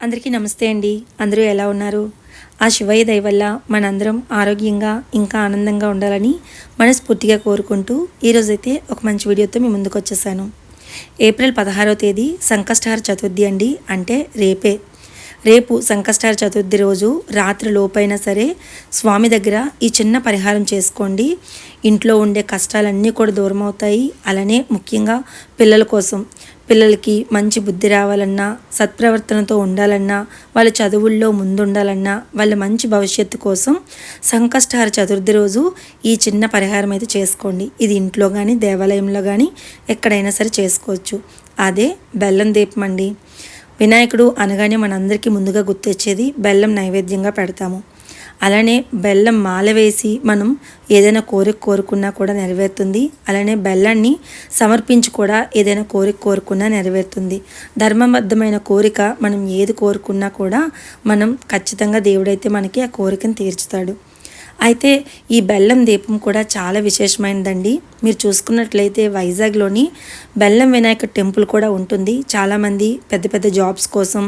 అందరికీ నమస్తే అండి. అందరూ ఎలా ఉన్నారు? ఆ శివయ్య దయ వల్ల మనందరం ఆరోగ్యంగా ఇంకా ఆనందంగా ఉండాలని మనస్ఫూర్తిగా కోరుకుంటూ ఈరోజైతే ఒక మంచి వీడియోతో మీ ముందుకు వచ్చేసాను. ఏప్రిల్ పదహారవ తేదీ సంకష్టహార చతుర్థి అండి. అంటే రేపే. రేపు సంకష్టహార చతుర్థి రోజు రాత్రి లోపైనా సరే స్వామి దగ్గర ఈ చిన్న పరిహారం చేసుకోండి. ఇంట్లో ఉండే కష్టాలన్నీ కూడా దూరం అవుతాయి అలానే ముఖ్యంగా పిల్లల కోసం. పిల్లలకి మంచి బుద్ధి రావాలన్నా సత్ప్రవర్తనతో ఉండాలన్నా వాళ్ళ చదువుల్లో ముందుండాలన్నా వాళ్ళ మంచి భవిష్యత్తు కోసం సంకష్టహార చతుర్థి రోజు ఈ చిన్న పరిహారం అయితే చేసుకోండి. ఇది ఇంట్లో కానీ దేవాలయంలో కానీ ఎక్కడైనా సరే చేసుకోవచ్చు. అదే బెల్లం దీపం అండి. వినాయకుడు అనగానే మనందరికీ ముందుగా గుర్తొచ్చేది బెల్లం నైవేద్యంగా పెడతాము. అలానే బెల్లం మాల వేసి మనం ఏదైనా కోరిక కోరుకున్నా కూడా నెరవేరుతుంది. అలానే బెల్లాన్ని సమర్పించి కూడా ఏదైనా కోరిక కోరుకున్నా నెరవేరుతుంది. ధర్మబద్ధమైన కోరిక మనం ఏది కోరుకున్నా కూడా మనం ఖచ్చితంగా దేవుడైతే మనకి ఆ కోరికను తీర్చుతాడు. అయితే ఈ బెల్లం దీపం కూడా చాలా విశేషమైనదండి. మీరు చూసుకున్నట్లయితే వైజాగ్లోని బెల్లం వినాయక టెంపుల్ కూడా ఉంటుంది. చాలామంది పెద్ద పెద్ద జాబ్స్ కోసం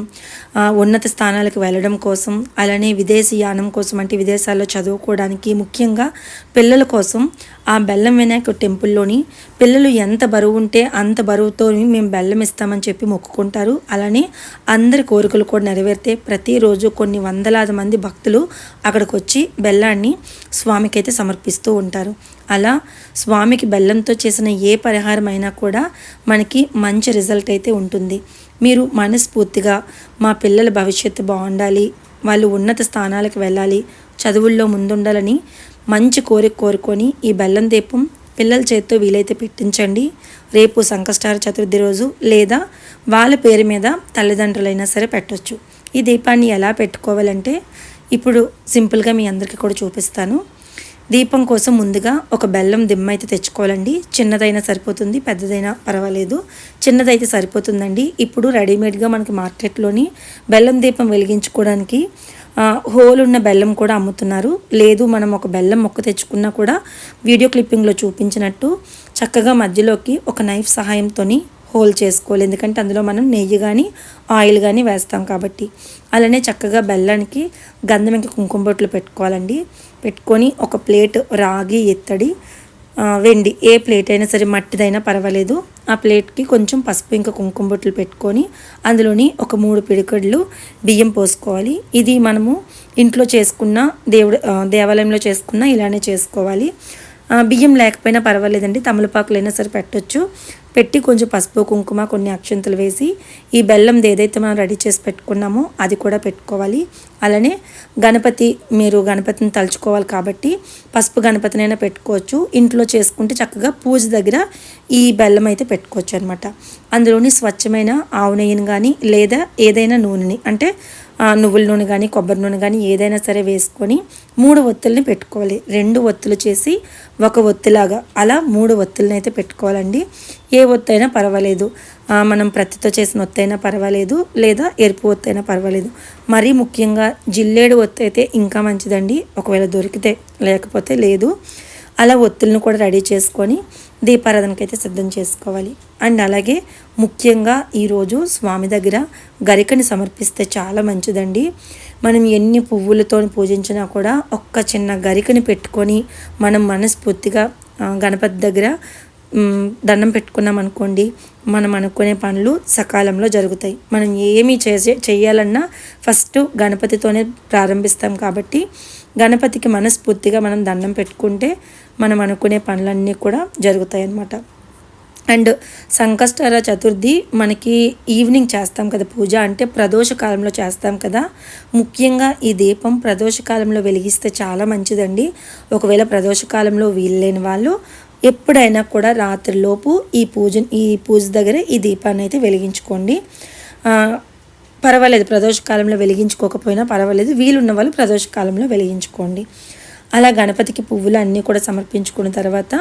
ఉన్నత స్థానాలకు వెళ్ళడం కోసం అలానే విదేశీ యానం కోసం అంటే విదేశాల్లో చదువుకోవడానికి ముఖ్యంగా పిల్లల కోసం ఆ బెల్లం వినాయక టెంపుల్లోని పిల్లలు ఎంత బరువు ఉంటే అంత బరువుతో మేము బెల్లం ఇస్తామని చెప్పి మొక్కుకుంటారు. అలానే అందరి కోరికలు కూడా నెరవేరితే ప్రతిరోజు కొన్ని వందలాది మంది భక్తులు అక్కడికి వచ్చి బెల్లాన్ని స్వామికి అయితే సమర్పిస్తూ ఉంటారు. అలా స్వామికి బెల్లంతో చేసిన ఏ పరిహారం అయినా కూడా మనకి మంచి రిజల్ట్ అయితే ఉంటుంది. మీరు మనస్ఫూర్తిగా మా పిల్లల భవిష్యత్తు బాగుండాలి వాళ్ళు ఉన్నత స్థానాలకు వెళ్ళాలి చదువుల్లో ముందుండాలని మంచి కోరిక కోరుకొని ఈ బెల్లం దీపం పిల్లల చేత్తో వీలైతే పెట్టించండి. రేపు సంకష్టార చతుర్థి రోజు లేదా వాళ్ళ పేరు మీద తల్లిదండ్రులైనా సరే పెట్టొచ్చు. ఈ దీపాన్ని ఎలా పెట్టుకోవాలంటే ఇప్పుడు సింపుల్గా మీ అందరికీ కూడా చూపిస్తాను. దీపం కోసం ముందుగా ఒక బెల్లం దిమ్మ అయితే తెచ్చుకోవాలండి. చిన్నదైనా సరిపోతుంది పెద్దదైనా పర్వాలేదు. చిన్నదైతే సరిపోతుందండి. ఇప్పుడు రెడీమేడ్గా మనకి మార్కెట్లోని బెల్లం దీపం వెలిగించుకోవడానికి హోల్ ఉన్న బెల్లం కూడా అమ్ముతున్నారు. లేదు మనం ఒక బెల్లం మొక్క తెచ్చుకున్నా కూడా వీడియో క్లిప్పింగ్లో చూపించినట్టు చక్కగా మధ్యలోకి ఒక నైఫ్ సహాయంతోని హోల్ చేసుకోవాలి. ఎందుకంటే అందులో మనం నెయ్యి కానీ ఆయిల్ కానీ వేస్తాం కాబట్టి. అలానే చక్కగా బెల్లానికి గంధం ఇంకా కుంకుమ బొట్లు పెట్టుకోవాలండి. పెట్టుకొని ఒక ప్లేట్ రాగి ఎత్తడి వెండి ఏ ప్లేట్ అయినా సరే మట్టిదైనా పర్వాలేదు. ఆ ప్లేట్కి కొంచెం పసుపు ఇంకా కుంకుమ బొట్లు పెట్టుకొని అందులోని ఒక మూడు పిడికడ్లు బియ్యం పోసుకోవాలి. ఇది మనము ఇంట్లో చేసుకున్న దేవుడు దేవాలయంలో చేసుకున్న ఇలానే చేసుకోవాలి. ఆ, బియ్యం లేకపోయినా పర్వాలేదండి. తమలపాకులైనా సరే పెట్టొచ్చు. పెట్టి కొంచెం పసుపు కుంకుమ కొన్ని అక్షంతలు వేసి ఈ బెల్లం ఏదైతే మనం రెడీ చేసి పెట్టుకున్నామో అది కూడా పెట్టుకోవాలి. అలానే గణపతి మీరు గణపతిని తలుచుకోవాలి కాబట్టి పసుపు గణపతినైనా పెట్టుకోవచ్చు. ఇంట్లో చేసుకుంటే చక్కగా పూజ దగ్గర ఈ బెల్లం అయితే పెట్టుకోవచ్చు అనమాట అందులోని స్వచ్ఛమైన ఆవు నెయ్యిని కానీ లేదా ఏదైనా నూనెని అంటే నువ్వుల నూనె కానీ కొబ్బరి నూనె కానీ ఏదైనా సరే వేసుకొని మూడు ఒత్తుల్ని పెట్టుకోవాలి. రెండు ఒత్తులు చేసి ఒక ఒత్తిలాగా అలా మూడు ఒత్తుల్ని అయితే పెట్టుకోవాలండి. ఏ ఒత్తైనా పర్వాలేదు. మనం ప్రతితో చేసిన ఒత్తైనా అయినా పర్వాలేదు లేదా ఎరుపు ఒత్తైనా పర్వాలేదు. మరీ ముఖ్యంగా జిల్లేడు ఒత్తు అయితే ఇంకా మంచిదండి. ఒకవేళ దొరికితే లేకపోతే లేదు. అలా ఒత్తులను కూడా రెడీ చేసుకొని దీపారాధనకైతే సిద్ధం చేసుకోవాలి. అండ్ అలాగే ముఖ్యంగా ఈరోజు స్వామి దగ్గర గరికని సమర్పిస్తే చాలా మంచిదండి. మనం ఎన్ని పువ్వులతో పూజించినా కూడా ఒక్క చిన్న గరికని పెట్టుకొని మనం మనస్ఫూర్తిగా గణపతి దగ్గర దండం పెట్టుకున్నాం అనుకోండి మనం అనుకునే పనులు సకాలంలో జరుగుతాయి. మనం ఏమి చేసే చేయాలన్నా ఫస్ట్ గణపతితోనే ప్రారంభిస్తాం కాబట్టి గణపతికి మనస్ఫూర్తిగా మనం దండం పెట్టుకుంటే మనం అనుకునే పనులన్నీ కూడా జరుగుతాయి అన్నమాట. అండ్ సంకష్టర చతుర్థి మనకి ఈవినింగ్ చేస్తాం కదా పూజ అంటే ప్రదోష కాలంలో చేస్తాం కదా. ముఖ్యంగా ఈ దీపం ప్రదోష కాలంలో వెలిగిస్తే చాలా మంచిదండి. ఒకవేళ ప్రదోష కాలంలో వీల్లేని వాళ్ళు ఎప్పుడైనా కూడా రాత్రిలోపు ఈ పూజ ఈ పూజ దగ్గర ఈ దీపాన్ని అయితే వెలిగించుకోండి. పర్వాలేదు ప్రదోష కాలంలో వెలిగించుకోకపోయినా పర్వాలేదు వీలున్న వాళ్ళు ప్రదోష కాలంలో వెలిగించుకోండి. అలా గణపతికి పువ్వులు అన్నీ కూడా సమర్పించుకున్న తర్వాత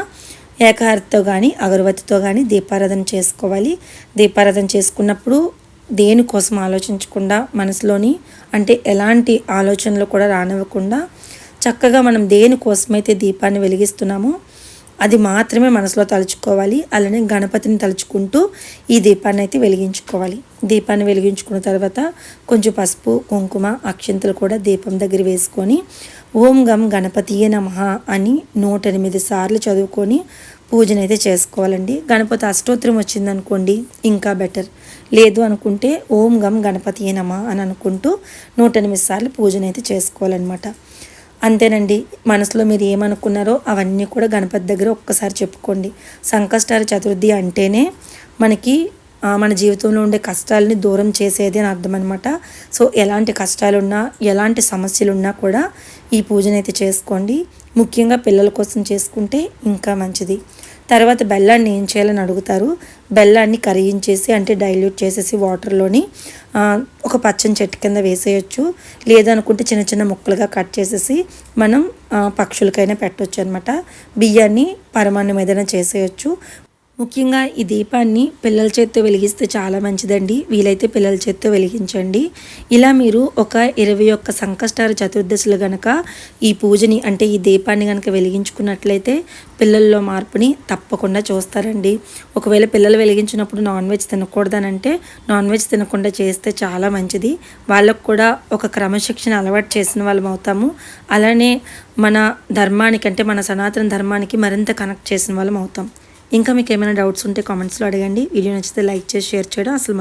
ఏకహారతితో కానీ అగరవత్తితో కానీ దీపారాధన చేసుకోవాలి. దీపారాధన చేసుకున్నప్పుడు దేనికోసం ఆలోచించకుండా మనసులోని అంటే ఎలాంటి ఆలోచనలు కూడా రానివ్వకుండా చక్కగా మనం దేనికోసమైతే దీపాన్ని వెలిగిస్తున్నామో అది మాత్రమే మనసులో తలుచుకోవాలి. అలానే గణపతిని తలుచుకుంటూ ఈ దీపాన్ని అయితే వెలిగించుకోవాలి. దీపాన్ని వెలిగించుకున్న తర్వాత కొంచెం పసుపు కుంకుమ అక్షంతలు కూడా దీపం దగ్గర వేసుకొని ఓం గం గణపతియే నమ అని నూట ఎనిమిది సార్లు చదువుకొని పూజనైతే చేసుకోవాలండి. గణపతి అష్టోత్తరం వచ్చిందనుకోండి ఇంకా బెటర్. లేదు అనుకుంటే ఓం గం గణపతియే నమ అని అనుకుంటూ నూట ఎనిమిది సార్లు పూజనైతే చేసుకోవాలన్నమాట. అంతేనండి. మనసులో మీరు ఏమనుకున్నారో అవన్నీ కూడా గణపతి దగ్గర ఒక్కసారి చెప్పుకోండి. సంకష్టాల చతుర్థి అంటేనే మనకి మన జీవితంలో ఉండే కష్టాలని దూరం చేసేది అని అర్థం అనమాట సో ఎలాంటి కష్టాలున్నా ఎలాంటి సమస్యలున్నా కూడా ఈ పూజనైతే చేసుకోండి. ముఖ్యంగా పిల్లల కోసం చేసుకుంటే ఇంకా మంచిది. తర్వాత బెల్లాన్ని ఏం చేయాలని అడుగుతారు? బెల్లాన్ని కరిగించేసి అంటే డైల్యూట్ చేసేసి వాటర్లోని ఒక పచ్చని చెట్టు కింద వేసేయచ్చు. లేదనుకుంటే చిన్న చిన్న ముక్కలుగా కట్ చేసేసి మనం పక్షులకైనా పెట్టవచ్చు అనమాట బియ్యాన్ని పరమాన్నం ఏదైనా చేసేయచ్చు. ముఖ్యంగా ఈ దీపాన్ని పిల్లల చేత్తో వెలిగిస్తే చాలా మంచిదండి. వీలైతే పిల్లల చేత్తో వెలిగించండి. ఇలా మీరు ఒక ఇరవై ఒక్క సంకష్టార చతుర్దశలు గనక ఈ పూజని అంటే ఈ దీపాన్ని గనక వెలిగించుకున్నట్లయితే పిల్లల్లో మార్పుని తప్పకుండా చూస్తారండి. ఒకవేళ పిల్లలు వెలిగించినప్పుడు నాన్ వెజ్ తినకూడదనంటే నాన్ వెజ్ తినకుండా చేస్తే చాలా మంచిది. వాళ్ళకు కూడా ఒక క్రమశిక్షణ అలవాటు చేసిన వాళ్ళం అవుతాము. అలానే మన ధర్మానికి అంటే మన సనాతన ధర్మానికి మరింత కనెక్ట్ చేసిన వాళ్ళం అవుతాం. ఇంకా మీకు ఏమైనా డౌట్స్ ఉంటే కామెంట్స్లో అడగండి. వీడియో నచ్చితే లైక్ చేసి షేర్ చేయడం అసలు